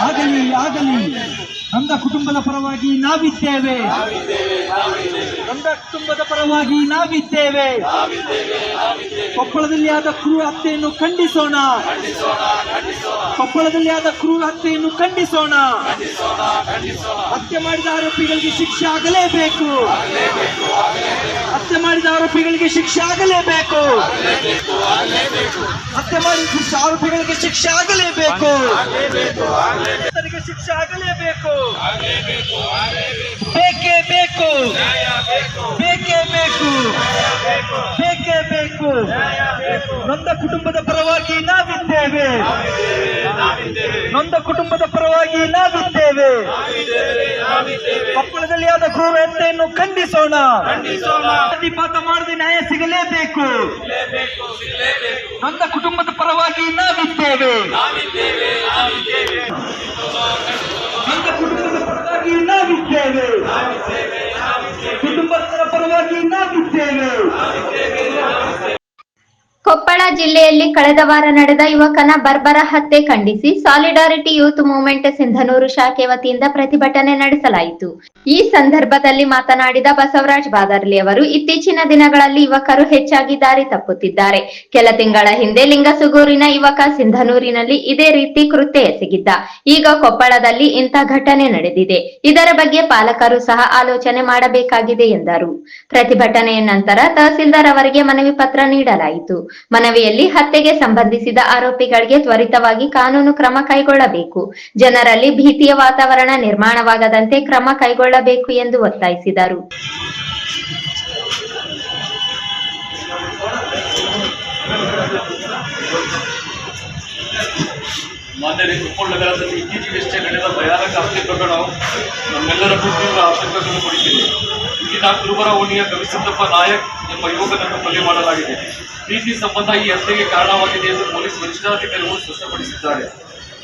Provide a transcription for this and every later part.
ఆగలి ఆగలి ನೊಂದ ಕುಟುಂಬದ ಪರವಾಗಿ ನಾವಿದ್ದೇವೆ. ನೊಂದ ಕುಟುಂಬದ ಪರವಾಗಿ ನಾವಿದ್ದೇವೆ. ಕೊಪ್ಪಳದಲ್ಲಿ ಆದ ಕ್ರೂರ ಹತ್ಯೆಯನ್ನು ಖಂಡಿಸೋಣ. ಕೊಪ್ಪಳದಲ್ಲಿ ಆದ ಕ್ರೂರ ಹತ್ಯೆಯನ್ನು ಖಂಡಿಸೋಣ. ಹತ್ಯೆ ಮಾಡಿದ ಆರೋಪಿಗಳಿಗೆ ಶಿಕ್ಷೆ ಆಗಲೇಬೇಕು. ಹತ್ಯೆ ಮಾಡಿದ ಆರೋಪಿಗಳಿಗೆ ಶಿಕ್ಷೆ ಆಗಲೇಬೇಕು. ಹತ್ಯೆ ಮಾಡಿದ ಆರೋಪಿಗಳಿಗೆ ಶಿಕ್ಷೆ ಆಗಲೇಬೇಕು. ಶಿಕ್ಷೆ ಆಗಲೇಬೇಕು. ಬೇಕೇ ಬೇಕು. ಬೇಕೇ. ಬೇಕು ಬೇಕೇ. ಬೇಕು ನಂದ ಕುಟುಂಬದ ಪರವಾಗಿ ನಾವಿದ್ದೇವೆ. ನಂದ ಕುಟುಂಬದ ಪರವಾಗಿ ನಾವಿದ್ದೇವೆ. ಕೊಪ್ಪಳದಲ್ಲಿ ಆದ ಕ್ರೂರ ಹತ್ಯೆಯನ್ನು ಖಂಡಿಸೋಣ. ಪ್ರತಿಪಾತ ಮಾಡದೆ ನ್ಯಾಯ ಸಿಗಲೇಬೇಕು. ನಂದ ಕುಟುಂಬದ ಪರವಾಗಿ ನಾವಿದ್ದೇವೆ. ಪರವಾಗಿ ನಾವಿದ್ದೇವೆ ಕೊಪ್ಪಳ ಜಿಲ್ಲೆಯಲ್ಲಿ ಕಳೆದ ವಾರ ನಡೆದ ಯುವಕನ ಬರ್ಬರ ಹತ್ಯೆ ಖಂಡಿಸಿ ಸಾಲಿಡಾರಿಟಿ ಯೂತ್ ಮೂವ್ಮೆಂಟ್ ಸಿಂಧನೂರು ಶಾಖೆ ವತಿಯಿಂದ ಪ್ರತಿಭಟನೆ ನಡೆಸಲಾಯಿತು. ಈ ಸಂದರ್ಭದಲ್ಲಿ ಮಾತನಾಡಿದ ಬಸವರಾಜ್ ಬಾದರ್ಲಿ ಅವರು, ಇತ್ತೀಚಿನ ದಿನಗಳಲ್ಲಿ ಯುವಕರು ಹೆಚ್ಚಾಗಿ ದಾರಿ ತಪ್ಪುತ್ತಿದ್ದಾರೆ. ಕೆಲ ತಿಂಗಳ ಹಿಂದೆ ಲಿಂಗಸುಗೂರಿನ ಯುವಕ ಸಿಂಧನೂರಿನಲ್ಲಿ ಇದೇ ರೀತಿ ಕೃತ್ಯ ಎಸಗಿದ್ದ. ಈಗ ಕೊಪ್ಪಳದಲ್ಲಿ ಇಂಥ ಘಟನೆ ನಡೆದಿದೆ. ಇದರ ಬಗ್ಗೆ ಪಾಲಕರು ಸಹ ಆಲೋಚನೆ ಮಾಡಬೇಕಾಗಿದೆ ಎಂದರು. ಪ್ರತಿಭಟನೆಯ ನಂತರ ತಹಸೀಲ್ದಾರ್ ಅವರಿಗೆ ಮನವಿ ಪತ್ರ ನೀಡಲಾಯಿತು. ಮನವಿಯಲ್ಲಿ ಹತ್ಯೆಗೆ ಸಂಬಂಧಿಸಿದ ಆರೋಪಿಗಳಿಗೆ ತ್ವರಿತವಾಗಿ ಕಾನೂನು ಕ್ರಮ ಕೈಗೊಳ್ಳಬೇಕು. ಜನರಲ್ಲಿ ಭೀತಿಯ ವಾತಾವರಣ ನಿರ್ಮಾಣವಾಗದಂತೆ ಕ್ರಮ ಕೈಗೊಳ್ಳಬೇಕು ಎಂದು ಒತ್ತಾಯಿಸಿದರು. ಮಾನ್ಯ ಕೊಪ್ಪಳ ನಗರದಲ್ಲಿ ಇತ್ತೀಚೆಗಷ್ಟೇ ನಡೆದ ಭಯಾನಕ ಹತ್ಯೆ ನಮ್ಮೆಲ್ಲರ ತೀವ್ರ ಆತಂಕವನ್ನು ಪಡಿಸಿದೆ ಇಲ್ಲಿನ ಕುರುಬರ ಓಣಿಯ ಕವಿಸಿದ್ದಪ್ಪ ನಾಯಕ್ ಎಂಬ ಯುವಕನನ್ನು ಕೊಲೆ ಮಾಡಲಾಗಿದೆ. ಪ್ರೀತಿ ಸಂಬಂಧ ಈ ಹತ್ಯೆಗೆ ಕಾರಣವಾಗಿದೆ ಎಂದು ಪೊಲೀಸ್ ವರಿಷ್ಠಾಧಿಕಾರಿಗಳು ಸ್ಪಷ್ಟಪಡಿಸಿದ್ದಾರೆ.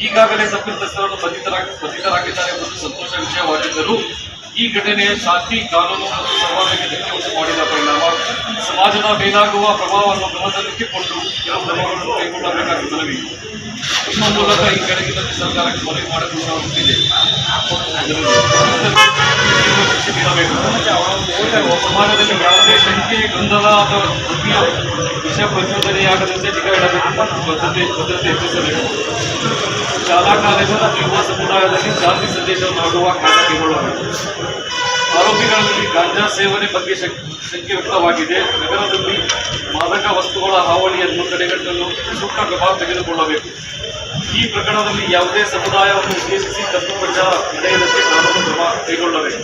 ಈಗಾಗಲೇ ತಪ್ಪಿತಸ್ಥರನ್ನು ಬಂಧಿತರ, ಬಂಧಿತರಾಗಿದ್ದಾರೆ ಎಂಬುದು ಸಂತೋಷ ವಿಷಯವಾಗಿದ್ದರೂ ಈ ಘಟನೆಯ ಶಾಂತಿ ಕಾನೂನು ಮತ್ತು ಸಮಾಜಕ್ಕೆ ಧಕ್ಕೆ ಉಂಟು ಮಾಡಿದ ಪರಿಣಾಮ. ಸಮಾಜದ ಮೇಲಾಗುವ ಪ್ರಭಾವವನ್ನು ಗಮನದಲ್ಲಿಟ್ಟುಕೊಂಡು ಕೆಲವು ಕ್ರಮಗಳನ್ನು ಕೈಗೊಳ್ಳಬೇಕಾಗಿ ಮನವಿ. ನಿಮ್ಮ ಮೂಲಕ ಈ ಕೆಳಗಿನಲ್ಲಿ ಸರ್ಕಾರಕ್ಕೆ ಮನವಿ ಮಾಡಲು ನೀಡಬೇಕು ಸಮಾಜದಲ್ಲಿ ಯಾವುದೇ ಶಂಕೆ ಗೊಂದಲ ಅಥವಾ ಬುದ್ಧಿಯ ವಿಷಯ ಪ್ರಚೋದನೆಯಾಗದಂತೆ ನಿಗಾ ಇಡಬೇಕು ಭದ್ರತೆ ಭದ್ರತೆ ಹೆಚ್ಚಿಸಬೇಕು ಶಾಲಾ ಕಾಲೇಜಿನ ಯುವ ಸಮುದಾಯದಲ್ಲಿ ಜಾತಿ ಸಂದೇಶವನ್ನು ಹರಡುವ ಕ್ರಮ ಕೈಗೊಳ್ಳಬೇಕು ಆರೋಪಿಗಳಲ್ಲಿ ಗಾಂಜಾ ಸೇವನೆ ಬಗ್ಗೆ ಶಂಕೆ ವ್ಯಕ್ತವಾಗಿದೆ ನಗರದಲ್ಲಿ ಮಾದಕ ವಸ್ತುಗಳ ಹಾವಳಿಯನ್ನು ತಡೆಗಟ್ಟಲು ಸೂಕ್ತ ಕ್ರಮ ತೆಗೆದುಕೊಳ್ಳಬೇಕು ಈ ಪ್ರಕರಣದಲ್ಲಿ ಯಾವುದೇ ಸಮುದಾಯವನ್ನು ಉದ್ದೇಶಿಸಿ ತಪ್ಪು ಪ್ರಚಾರ ನಡೆಯದಂತೆ ಕಾನೂನು ಕ್ರಮ ಕೈಗೊಳ್ಳಬೇಕು.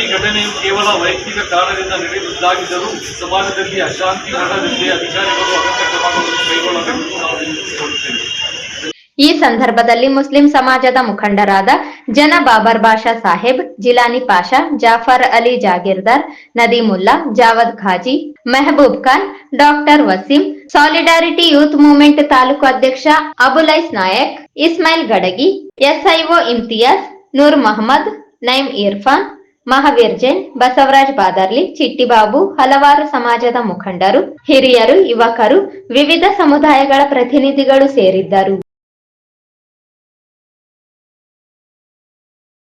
ಈ ಘಟನೆಯು ಕೇವಲ ವೈಯಕ್ತಿಕ ಕಾರಣದಿಂದ ನಡೆಯುವುದಾಗಿದ್ದರೂ ಸಮಾಜದಲ್ಲಿ ಅಶಾಂತಿ ಹರಡದಂತೆ ಅಧಿಕಾರಿಗಳು ಅಗತ್ಯ ಕ್ರಮಗಳನ್ನು ಕೈಗೊಳ್ಳಬೇಕು ನಾವು ವಿನಂತಿಸಿಕೊಳ್ಳುತ್ತೇವೆ ಈ ಸಂದರ್ಭದಲ್ಲಿ ಮುಸ್ಲಿಂ ಸಮಾಜದ ಮುಖಂಡರಾದ ಜನ Babar Basha Saheb, Jilani Pasha, Jafar Ali Jagirdar, Nadeemulla, Javad Khazi, Mehboob Khan, doctor Waseem solidarity youth movement taluk ಅಧ್ಯಕ್ಷ ಅಬುಲೈಸ್ ನಾಯಕ್, ಇಸ್ಮಾಯಿಲ್ ಗಡಗಿ, ಎಸ್ಐಒ ಇಮ್ತಿಯಾಸ್ ನೂರ್ ಮಹಮ್ಮದ್, ನೈಮ್ ಇರ್ಫಾನ್, ಮಹಾವೀರ್ ಜೈನ್, ಬಸವರಾಜ್ ಬಾದರ್ಲಿ ಚಿಟ್ಟಿಬಾಬು ಹಲವಾರು ಸಮಾಜದ ಮುಖಂಡರು, ಹಿರಿಯರು, ಯುವಕರು, ವಿವಿಧ ಸಮುದಾಯಗಳ ಪ್ರತಿನಿಧಿಗಳು ಸೇರಿದ್ದರು.